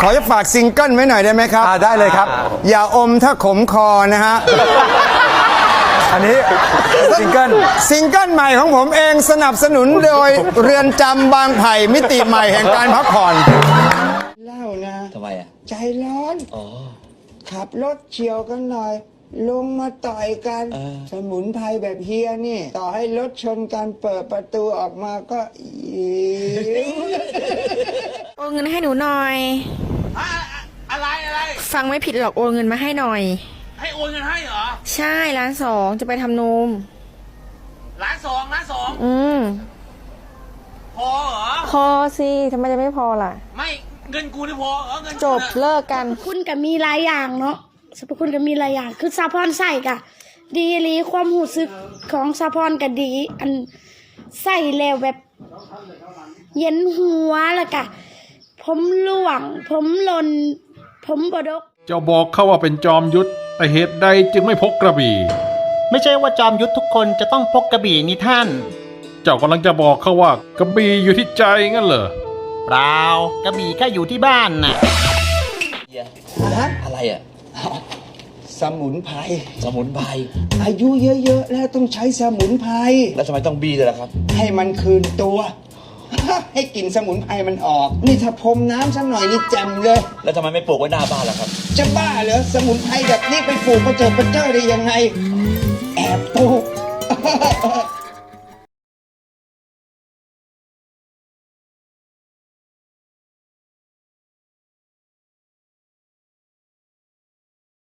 ขอจะฝากซิงเกิลไว้หน่อยได้ไหมครับอ่าได้เลยครับ อย่าอมถ้าขมคอนะฮะ อันนี้ซิงเกิลซิงเกิลใหม่ของผมเองสนับสนุนโดยเรือนจำบางไผ่มิติใหม่แห่งการพักผ่อน เล่านะทำไมอะ ใจร้อนอ๋อขับรถเฉียวกันหน่อย ลงมาต่อยกันเออสมุนไพรแบบเฮียนี่ ต่อให้รถชนกันเปิดประตูออกมาก็อิ๋วโอนเงินให้หนูหน่อย อะไรอะไร ฟังไม่ผิดหรอกโอนเงินมาให้หน่อย ให้โอนเงินให้เหรอใช่ร้านสองจะไปทำนม ล้านสองล้านสองอืม พอเหรอ พอสิทำไมจะไม่พอล่ะ ไม่เงินกูนี่พอเหรอเงินกูจบน่ะเลิกกัน คุณก็มีหลายอย่างเนาะสรรพคุณก็มีหลายอย่าง คือซาพอนใส่กะ ดีอีหลีความหูสึกของซาพอนก็ดี อันใส่แล้วแบบ เย็นหัวแล้วกะ ผมล่วง ผมหลนผมบดก เจ้าบอกเขาว่าเป็นจอมยุทธแต่เหตุใดจึงไม่พกกระบี่ ไม่ใช่ว่าจอมยุทธทุกคนจะต้องพกกระบี่นี่ท่าน เจ้ากำลังจะบอกเขาว่ากระบี่อยู่ที่ใจงั้นเหรอ เปล่ากระบี่แค่อยู่ที่บ้านน่ะเฮียฮะอะไรอะ สมุนไพรสมุนไพรอายุเยอะๆ แล้วต้องใช้สมุนไพรแล้วทำไมต้องบีด้วยล่ะครับ ให้มันคืนตัว ให้กลิ่นสมุนไพรมันออก นี่ถ้าพรมน้ำสักหน่อยนี่แจ่มเลย แล้วทำไมไม่ปลูกไว้หน้าบ้านล่ะครับ จะบ้าเหรอสมุนไพรแบบนี้ไปปลูกประเจิดประเจ้อได้ยังไง แอบปลูก